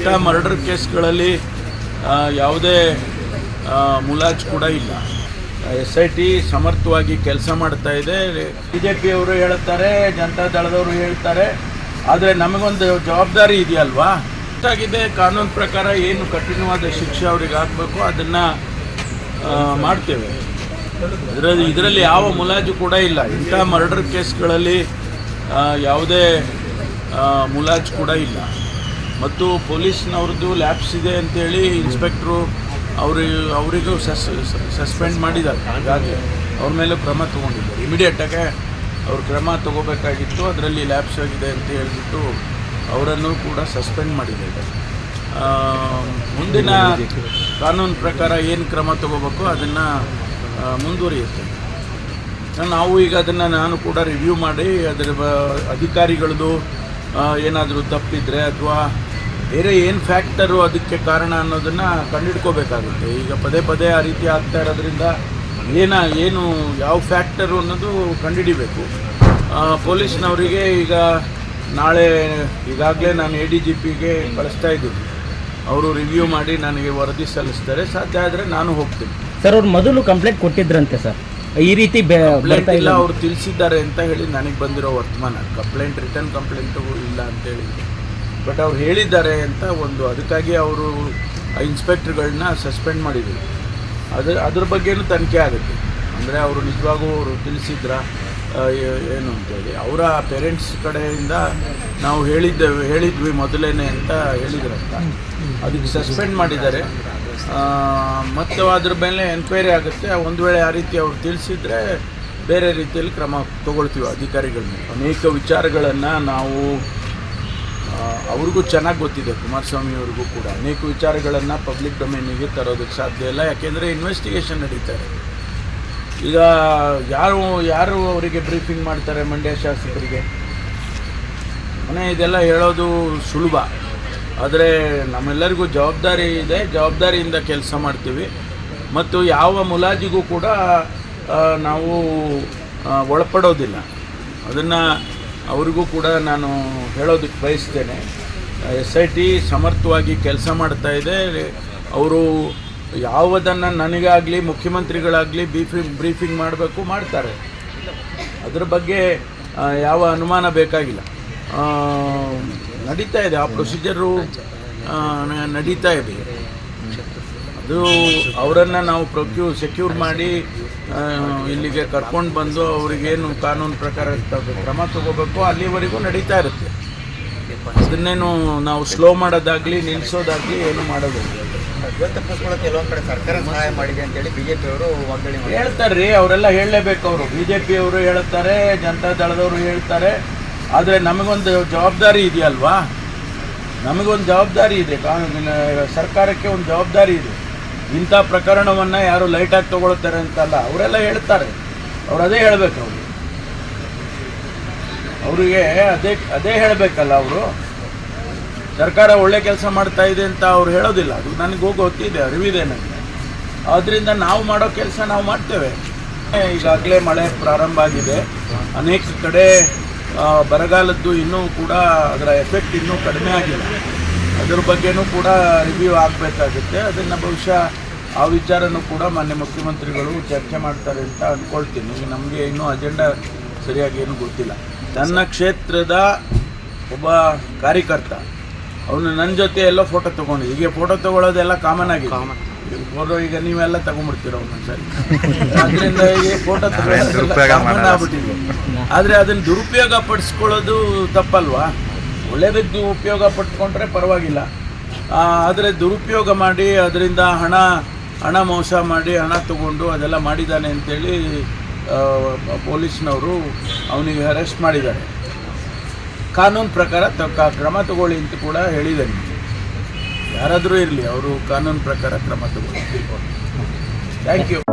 ಇಂಥ ಮರ್ಡರ್ ಕೇಸ್ಗಳಲ್ಲಿ ಯಾವುದೇ ಮುಲಾಜ್ ಕೂಡ ಇಲ್ಲ. ಎಸ್ ಐ ಟಿ ಸಮರ್ಥವಾಗಿ ಕೆಲಸ ಮಾಡ್ತಾ ಇದೆ. ಬಿ ಜೆ ಪಿಯವರು ಹೇಳ್ತಾರೆ ಜನತಾ ದಳದವರು ಹೇಳ್ತಾರೆ, ಆದರೆ ನಮಗೊಂದು ಜವಾಬ್ದಾರಿ ಇದೆಯಲ್ವಾ? ಇಷ್ಟಾಗಿದೆ ಕಾನೂನು ಪ್ರಕಾರ ಏನು ಕಠಿಣವಾದ ಶಿಕ್ಷೆ ಅವ್ರಿಗೆ ಹಾಕಬೇಕು, ಅದನ್ನು ಮಾಡ್ತೇವೆ. ಇದರಲ್ಲಿ ಇದರಲ್ಲಿ ಯಾವ ಮುಲಾಜು ಕೂಡ ಇಲ್ಲ. ಇಂಥ ಮರ್ಡರ್ ಕೇಸ್ಗಳಲ್ಲಿ ಯಾವುದೇ ಮುಲಾಜ್ ಕೂಡ ಇಲ್ಲ. ಮತ್ತು ಪೊಲೀಸ್ನವ್ರದ್ದು ಲ್ಯಾಬ್ಸ್ ಇದೆ ಅಂತೇಳಿ ಇನ್ಸ್ಪೆಕ್ಟ್ರು ಅವರು ಅವರಿಗೂ ಸಸ್ ಸಸ್ಪೆಂಡ್ ಮಾಡಿದ್ದಾರೆ. ಹಾಗಾಗಿ ಅವ್ರ ಮೇಲೆ ಕ್ರಮ ತೊಗೊಂಡಿದ್ದಾರೆ. ಇಮಿಡಿಯೇಟಾಗೆ ಅವ್ರು ಕ್ರಮ ತಗೋಬೇಕಾಗಿತ್ತು. ಅದರಲ್ಲಿ ಲ್ಯಾಬ್ಸ್ ಆಗಿದೆ ಅಂತ ಹೇಳಿಬಿಟ್ಟು ಅವರನ್ನು ಕೂಡ ಸಸ್ಪೆಂಡ್ ಮಾಡಿದ್ದಾರೆ. ಮುಂದಿನ ಕಾನೂನು ಪ್ರಕಾರ ಏನು ಕ್ರಮ ತಗೋಬೇಕು ಅದನ್ನು ಮುಂದುವರಿಯುತ್ತೆ. ನಾವು ಈಗ ಅದನ್ನು ನಾನು ಕೂಡ ರಿವ್ಯೂ ಮಾಡಿ, ಅದರ ಅಧಿಕಾರಿಗಳದ್ದು ಏನಾದರೂ ತಪ್ಪಿದ್ರೆ ಅಥವಾ ಬೇರೆ ಏನು ಫ್ಯಾಕ್ಟರು ಅದಕ್ಕೆ ಕಾರಣ ಅನ್ನೋದನ್ನು ಕಂಡುಹಿಡ್ಕೋಬೇಕಾಗುತ್ತೆ ಈಗ ಪದೇ ಪದೇ ಆ ರೀತಿ ಆಗ್ತಾ ಇರೋದ್ರಿಂದ ಏನ ಏನು ಯಾವ ಫ್ಯಾಕ್ಟರು ಅನ್ನೋದು ಕಂಡುಹಿಡಿಬೇಕು ಪೊಲೀಸ್ನವರಿಗೆ ಈಗ ನಾಳೆ ಈಗಾಗಲೇ ನಾನು ಎ ಡಿ ಜಿ ಪಿಗೆ ಕಳಿಸ್ತಾ ಇದ್ದೀನಿ. ಅವರು ರಿವ್ಯೂ ಮಾಡಿ ನನಗೆ ವರದಿ ಸಲ್ಲಿಸ್ತಾರೆ. ಸಾಧ್ಯ ಆದರೆ ನಾನು ಹೋಗ್ತೀನಿ. ಸರ್ ಅವ್ರು ಮೊದಲು ಕಂಪ್ಲೇಂಟ್ ಕೊಟ್ಟಿದ್ರಂತೆ ಸರ್. ಈ ರೀತಿ ಇಲ್ಲ ಅವ್ರು ತಿಳಿಸಿದ್ದಾರೆ ಅಂತ ಹೇಳಿ ನನಗೆ ಬಂದಿರೋ ವರ್ತಮಾನ. ಕಂಪ್ಲೇಂಟ್ ರಿಟರ್ನ್ ಕಂಪ್ಲೇಂಟು ಇಲ್ಲ ಅಂತೇಳಿ ಬಟ್ ಅವ್ರು ಹೇಳಿದ್ದಾರೆ ಅಂತ ಒಂದು, ಅದಕ್ಕಾಗಿ ಅವರು ಇನ್ಸ್ಪೆಕ್ಟ್ರ್ಗಳನ್ನ ಸಸ್ಪೆಂಡ್ ಮಾಡಿದರು. ಅದ್ರ ಅದ್ರ ಬಗ್ಗೆನೂ ತನಿಖೆ ಆಗುತ್ತೆ. ಅಂದರೆ ಅವರು ನಿಜವಾಗೂ ಅವರು ತಿಳಿಸಿದ್ರ ಏನು ಅಂತೇಳಿ ಅವರ ಪೇರೆಂಟ್ಸ್ ಕಡೆಯಿಂದ ನಾವು ಹೇಳಿದ್ದೇವೆ ಹೇಳಿದ್ವಿ ಮೊದಲೇನೆ ಅಂತ ಹೇಳಿದ್ರಂತ. ಅದಕ್ಕೆ ಸಸ್ಪೆಂಡ್ ಮಾಡಿದ್ದಾರೆ. ಮತ್ತು ಅದ್ರ ಮೇಲೆ ಎನ್ಕ್ವೈರಿ ಆಗುತ್ತೆ. ಒಂದು ವೇಳೆ ಆ ರೀತಿ ಅವ್ರು ತಿಳಿಸಿದ್ರೆ ಬೇರೆ ರೀತಿಯಲ್ಲಿ ಕ್ರಮ ತಗೊಳ್ತೀವಿ ಅಧಿಕಾರಿಗಳ ಮೇಲೆ ಅನೇಕ ವಿಚಾರಗಳನ್ನು ನಾವು ಅವ್ರಿಗೂ ಚೆನ್ನಾಗಿ ಗೊತ್ತಿದೆ, ಕುಮಾರಸ್ವಾಮಿ ಅವ್ರಿಗೂ ಕೂಡ. ಅನೇಕ ವಿಚಾರಗಳನ್ನು ಪಬ್ಲಿಕ್ ಡೊಮೇನಿಗೆ ತರೋದಕ್ಕೆ ಸಾಧ್ಯ ಇಲ್ಲ, ಯಾಕೆಂದರೆ ಇನ್ವೆಸ್ಟಿಗೇಷನ್ ನಡೀತಾರೆ. ಈಗ ಯಾರು ಯಾರು ಅವರಿಗೆ ಬ್ರೀಫಿಂಗ್ ಮಾಡ್ತಾರೆ ಮಂಡ್ಯ ಶಾಸಕರಿಗೆ? ಮನೆ ಇದೆಲ್ಲ ಹೇಳೋದು ಸುಲಭ. ಆದರೆ ನಮ್ಮೆಲ್ಲರಿಗೂ ಜವಾಬ್ದಾರಿ ಇದೆ, ಜವಾಬ್ದಾರಿಯಿಂದ ಕೆಲಸ ಮಾಡ್ತೀವಿ. ಮತ್ತು ಯಾವ ಮುಲಾಜಿಗೂ ಕೂಡ ನಾವು ಒಳಪಡೋದಿಲ್ಲ. ಅದನ್ನು ಅವರಿಗೂ ಕೂಡ ನಾನು ಹೇಳೋದಕ್ಕೆ ಬಯಸ್ತೇನೆ. ಎಸ್ ಐ ಟಿ ಸಮರ್ಥವಾಗಿ ಕೆಲಸ ಮಾಡ್ತಾ ಇದೆ. ಅವರು ಯಾವುದನ್ನು ನನಗಾಗಲಿ, ಮುಖ್ಯಮಂತ್ರಿಗಳಾಗಲಿ ಬ್ರೀಫಿಂಗ್ ಬ್ರೀಫಿಂಗ್ ಮಾಡಬೇಕು, ಮಾಡ್ತಾರೆ. ಅದ್ರ ಬಗ್ಗೆ ಯಾವ ಅನುಮಾನ ಬೇಕಾಗಿಲ್ಲ. ನಡೀತಾ ಇದೆ. ಆ ಪ್ರೊಸೀಜರು ನಡೀತಾ ಇದೆ. ಅದು ಅವರನ್ನು ನಾವು ಪ್ರೊಕ್ಯೂ ಸೆಕ್ಯೂರ್ ಮಾಡಿ ಇಲ್ಲಿಗೆ ಕರ್ಕೊಂಡು ಬಂದು ಅವರಿಗೇನು ಕಾನೂನು ಪ್ರಕಾರ ಕ್ರಮ ತಗೋಬೇಕು ಅಲ್ಲಿವರೆಗೂ ನಡೀತಾ ಇರುತ್ತೆ. ಅದನ್ನೇನು ನಾವು ಸ್ಲೋ ಮಾಡೋದಾಗಲಿ ನಿಲ್ಲಿಸೋದಾಗಲಿ ಏನು ಮಾಡೋದು ಕಡೆ ಸರ್ಕಾರ ಸಹಾಯ ಮಾಡಿದೆ ಅಂತೇಳಿ ಮಾಡಿದ್ದಾರೆ. ಹೇಳ್ತಾರ್ರಿ ಅವರೆಲ್ಲ ಹೇಳಲೇಬೇಕು ಅವರು. ಬಿ ಜೆ ಪಿಯವರು ಹೇಳ್ತಾರೆ ಜನತಾ ದಳದವರು ಹೇಳ್ತಾರೆ ಆದರೆ ನಮಗೊಂದು ಜವಾಬ್ದಾರಿ ಇದೆಯಲ್ವಾ? ನಮಗೊಂದು ಜವಾಬ್ದಾರಿ ಇದೆ. ಕಾನೂನಿನ ಸರ್ಕಾರಕ್ಕೆ ಒಂದು ಜವಾಬ್ದಾರಿ ಇದೆ. ಇಂಥ ಪ್ರಕರಣವನ್ನು ಯಾರು ಲೈಟಾಗಿ ತೊಗೊಳ್ತಾರೆ ಅಂತಲ್ಲ ಅವರೆಲ್ಲ ಹೇಳ್ತಾರೆ. ಅವ್ರು ಅದೇ ಹೇಳಬೇಕು ಅವರು. ಅವರಿಗೆ ಅದೇ ಅದೇ ಹೇಳಬೇಕಲ್ಲ ಅವರು. ಸರ್ಕಾರ ಒಳ್ಳೆ ಕೆಲಸ ಮಾಡ್ತಾ ಇದೆ ಅಂತ ಅವ್ರು ಹೇಳೋದಿಲ್ಲ. ಅದು ನನಗೆ ಗೊತ್ತಿದೆ ಅರಿವಿದೆ ನನಗೆ. ಆದ್ದರಿಂದ ನಾವು ಮಾಡೋ ಕೆಲಸ ನಾವು ಮಾಡ್ತೇವೆ. ಈಗಾಗಲೇ ಮಳೆ ಪ್ರಾರಂಭ ಆಗಿದೆ. ಅನೇಕ ಕಡೆ ಬರಗಾಲದ್ದು ಇನ್ನೂ ಕೂಡ ಅದರ ಎಫೆಕ್ಟ್ ಇನ್ನೂ ಕಡಿಮೆ ಆಗಿಲ್ಲ. ಅದ್ರ ಬಗ್ಗೆನೂ ಕೂಡ ರಿವ್ಯೂ ಆಗಬೇಕಾಗುತ್ತೆ. ಅದನ್ನು ಬಹುಶಃ ಆ ವಿಚಾರನೂ ಕೂಡ ಮಾನ್ಯ ಮುಖ್ಯಮಂತ್ರಿಗಳು ಚರ್ಚೆ ಮಾಡ್ತಾರೆ ಅಂತ ಅಂದ್ಕೊಳ್ತೀನಿ ನಮಗೆ ಇನ್ನೂ ಅಜೆಂಡಾ ಸರಿಯಾಗಿ ಏನು ಗೊತ್ತಿಲ್ಲ. ನನ್ನ ಕ್ಷೇತ್ರದ ಒಬ್ಬ ಕಾರ್ಯಕರ್ತ ಅವನು ನನ್ನ ಜೊತೆ ಎಲ್ಲ ಫೋಟೋ ತೊಗೊಂಡು ಹೀಗೆ ಫೋಟೋ ತೊಗೊಳೋದೆಲ್ಲ ಕಾಮನ್ ಆಗಿದೆ. ಫೋಟೋ ಈಗ ನೀವೆಲ್ಲ ತಗೊಂಡ್ಬಿಡ್ತೀರ ಒಂದೊಂದ್ಸರಿ? ಅದರಿಂದ ಈಗ ಫೋಟೋ ತಗೊಂಡು ಆಗ್ಬಿಟ್ಟಿದೆ. ಆದರೆ ಅದನ್ನು ದುರುಪಯೋಗ ಪಡಿಸ್ಕೊಳ್ಳೋದು ತಪ್ಪಲ್ವಾ? ಒಳ್ಳೆಯದಕ್ಕೆ ಉಪಯೋಗ ಪಟ್ಕೊಂಡ್ರೆ ಪರವಾಗಿಲ್ಲ. ಆದರೆ ದುರುಪಯೋಗ ಮಾಡಿ ಅದರಿಂದ ಹಣ ಹಣ ಮೋಸ ಮಾಡಿ ಹಣ ತಗೊಂಡು ಅದೆಲ್ಲ ಮಾಡಿದ್ದಾನೆ ಅಂತೇಳಿ ಪೊಲೀಸ್ನವರು ಅವನಿಗೆ ಅರೆಸ್ಟ್ ಮಾಡಿದ್ದಾರೆ. ಕಾನೂನು ಪ್ರಕಾರ ತ- ಕ್ರಮ ತಗೊಳ್ಳಿ ಅಂತ ಕೂಡ ಹೇಳಿದ್ದಾನೆ ಯಾರಾದರೂ ಇರಲಿ, ಅವರು ಕಾನೂನು ಪ್ರಕಾರ ಕ್ರಮ ತಗೊಳ್ಳಿ. Thank you